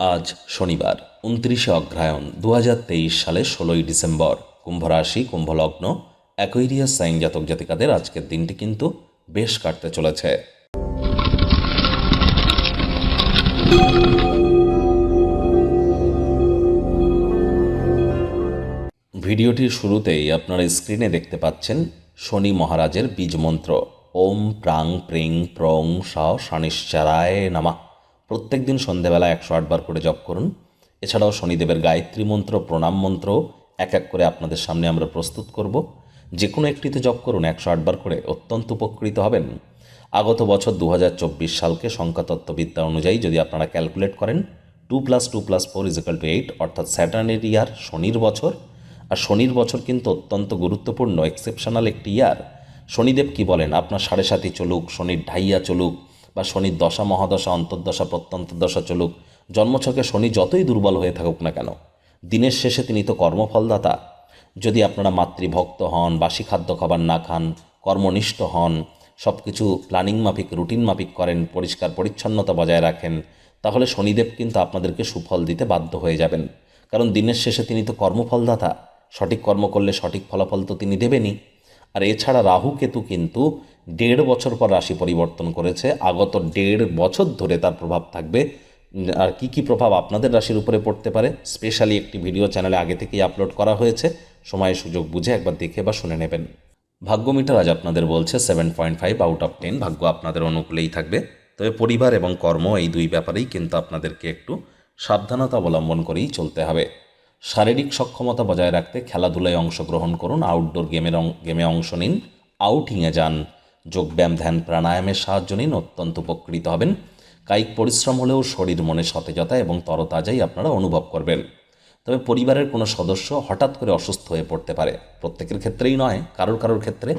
আজ শনিবার, উনত্রিশে অগ্রহায়ণ দু সালে ষোলোই ডিসেম্বর। কুম্ভ রাশি কুম্ভলগ্ন অ্যাকোয়েরিয়াস সাইন জাতক জাতিকাদের আজকের দিনটি কিন্তু বেশ কাটতে চলেছে। ভিডিওটির শুরুতেই আপনারা স্ক্রিনে দেখতে পাচ্ছেন শনি মহারাজের বীজ মন্ত্র। ওম প্রাং প্রিং প্রং স শনিশ্চারায় নামা। প্রত্যেক দিন সন্ধেবেলা একশো আটবার করে জপ করুন। এছাড়াও শনিদেবের গায়ত্রী মন্ত্র, প্রণাম মন্ত্র এক এক করে আপনাদের সামনে আমরা প্রস্তুত করব। যে কোনো একটিতে জপ করুন, একশো আটবার করে অত্যন্ত উপকৃত হবেন। আগত বছর দু হাজার চব্বিশ সালকে সংখ্যাতত্ত্ববিদ্যা অনুযায়ী যদি আপনারা ক্যালকুলেট করেন, two plus two plus four is equal two eight, অর্থাৎ স্যাটার্নের ইয়ার, শনির বছর। আর শনির বছর কিন্তু অত্যন্ত গুরুত্বপূর্ণ এক্সেপশনাল একটি ইয়ার। শনিদেব কি বলেন? আপনার সাড়ে সাতি চলুক, শনির ঢাইয়া চলুক বা শনির দশা, মহাদশা, অন্তর্দশা, প্রত্যন্তদশা চলুক, জন্মছকে শনি যতই দুর্বল হয়ে থাকুক না কেন, দিনের শেষে তিনি তো কর্মফলদাতা। যদি আপনারা মাতৃভক্ত হন, বাসি খাদ্য খাবার না খান, কর্মনিষ্ঠ হন সব কিছু প্ল্যানিং মাফিক, রুটিন মাফিক করেন, পরিষ্কার পরিচ্ছন্নতা বজায় রাখেন, তাহলে শনিদেব কিন্তু আপনাদেরকে সুফল দিতে বাধ্য হয়ে যাবেন। কারণ দিনের শেষে তিনি তো কর্মফলদাতা, সঠিক কর্ম করলে সঠিক ফলাফল তো তিনি দেবেনই। আর এছাড়া রাহু কেতু কিন্তু দেড় বছর পর রাশি পরিবর্তন করেছে। আগত দেড় বছর ধরে তার প্রভাব থাকবে। আর কি কি প্রভাব আপনাদের রাশির উপরে পড়তে পারে স্পেশালি একটি ভিডিও চ্যানেলে আগে থেকেই আপলোড করা হয়েছে। সময় সুযোগ বুঝে একবার দেখে বা শুনে নেবেন। ভাগ্য মিটার আজ আপনাদের বলছে seven point five out of ten ভাগ্য আপনাদের অনুকূলেই থাকবে। তবে পরিবার এবং কর্ম এই দুই ব্যাপারেই কিন্তু আপনাদেরকে একটু সাবধানতা অবলম্বন করেই চলতে হবে। শারীরিক সক্ষমতা বজায় রাখতে খেলাধুলায় অংশগ্রহণ করুন আউটডোর গেমের গেমে অংশ নিন আউটিংয়ে যান। যোগব্যায়াম, ধ্যান প্রাণায়ামের সাহায্য নিন, অত্যন্ত উপকৃত হবেন। কায়িক পরিশ্রম হলেও শরীর, মনে সতেজতা এবং তরতাজাই আপনারা অনুভব করবেন। তবে পরিবারের কোনো সদস্য হঠাৎ করে অসুস্থ হয়ে পড়তে পারে। প্রত্যেকের ক্ষেত্রেই নয়, কারোর কারোর ক্ষেত্রে।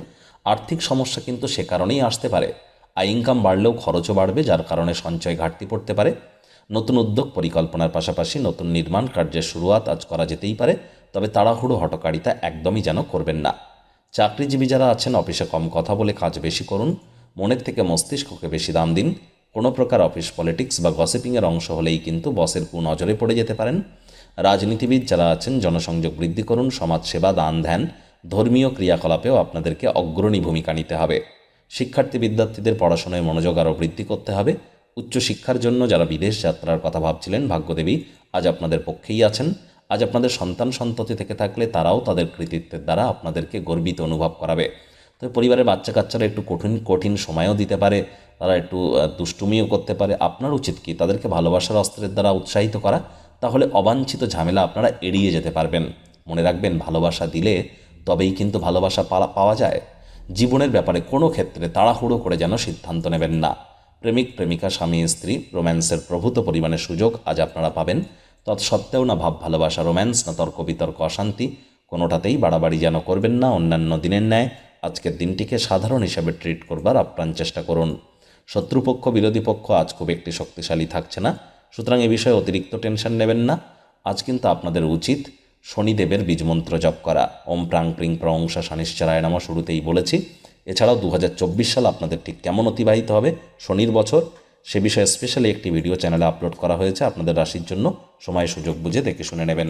আর্থিক সমস্যা কিন্তু সে কারণেই আসতে পারে। আয় ইনকাম বাড়লেও খরচও বাড়বে, যার কারণে সঞ্চয় ঘাটতি পড়তে পারে। নতুন উদ্যোগ পরিকল্পনার পাশাপাশি নতুন নির্মাণ কার্যের শুরুয়াত আজ করা যেতেই পারে, তবে তাড়াহুড়ো হটকারিতা একদমই যেন করবেন না। চাকরিজীবী যারা আছেন, অফিসে কম কথা বলে কাজ বেশি করুন, মনের থেকে মস্তিষ্ককে বেশি দাম দিন। কোনো প্রকার অফিস পলিটিক্স বা গসিপিংয়ের অংশ হলেই কিন্তু বসের কু নজরে পড়ে যেতে পারেন। রাজনীতিবিদ যারা আছেন, জনসংযোগ বৃদ্ধি করুন, সমাজসেবা, দান, ধ্যান, ধর্মীয় ক্রিয়াকলাপেও আপনাদেরকে অগ্রণী ভূমিকা নিতে হবে। শিক্ষার্থী বিদ্যার্থীদের পড়াশোনায় মনোযোগ আরও বৃদ্ধি করতে হবে। উচ্চশিক্ষার জন্য যারা বিদেশ যাত্রার কথা ভাবছিলেন, ভাগ্যদেবী, আজ আপনাদের পক্ষেই আছেন। আজ আপনাদের সন্তান সন্ততি থেকে থাকলে তারাও তাদের কৃতিত্বের দ্বারা আপনাদেরকে গর্বিত অনুভব করাবে। তো পরিবারের বাচ্চা কাচ্চারা একটু কঠিন কঠিন সময়ও দিতে পারে, তারা একটু দুষ্টুমিও করতে পারে। আপনার উচিত কি? তাদেরকে ভালোবাসার অস্ত্রের দ্বারা উৎসাহিত করা? তাহলে অবাঞ্ছিত ঝামেলা আপনারা এড়িয়ে যেতে পারবেন। মনে রাখবেন, ভালোবাসা দিলে তবেই কিন্তু ভালোবাসা পাওয়া যায়। জীবনের ব্যাপারে কোনো ক্ষেত্রে তাড়াহুড়ো করে যেন সিদ্ধান্ত নেবেন না। প্রেমিক, প্রেমিকা, স্বামী, স্ত্রী, রোম্যান্সের প্রভূত পরিমাণে সুযোগ আজ আপনারা পাবেন। তৎসত্ত্বেও না ভাব, ভালোবাসা, রোম্যান্স, না তর্ক, বিতর্ক, অশান্তি, কোনোটাতেই বাড়াবাড়ি যেন করবেন না অন্যান্য দিনের ন্যায়। আজকের দিনটিকে সাধারণ হিসাবে ট্রিট করবার আপ্রাণ চেষ্টা করুন। শত্রুপক্ষ, বিরোধী পক্ষ আজ খুব একটি শক্তিশালী থাকছে না। সুতরাং এ বিষয়ে অতিরিক্ত টেনশন নেবেন না। আজ কিন্তু আপনাদের উচিত শনিদেবের বীজমন্ত্র জপ করা। ওম প্রাং প্রিং প্রংসা শানিশ্চরায় নামা, শুরুতেই বলেছি। এছাড়াও দু হাজার চব্বিশ সাল আপনাদের ঠিক কেমন অতিবাহিত হবে শনির বছর, সে বিষয়ে স্পেশালি একটি ভিডিও চ্যানেলে আপলোড করা হয়েছে। আপনাদের রাশির জন্য সময় সুযোগ বুঝে দেখে শুনে নেবেন।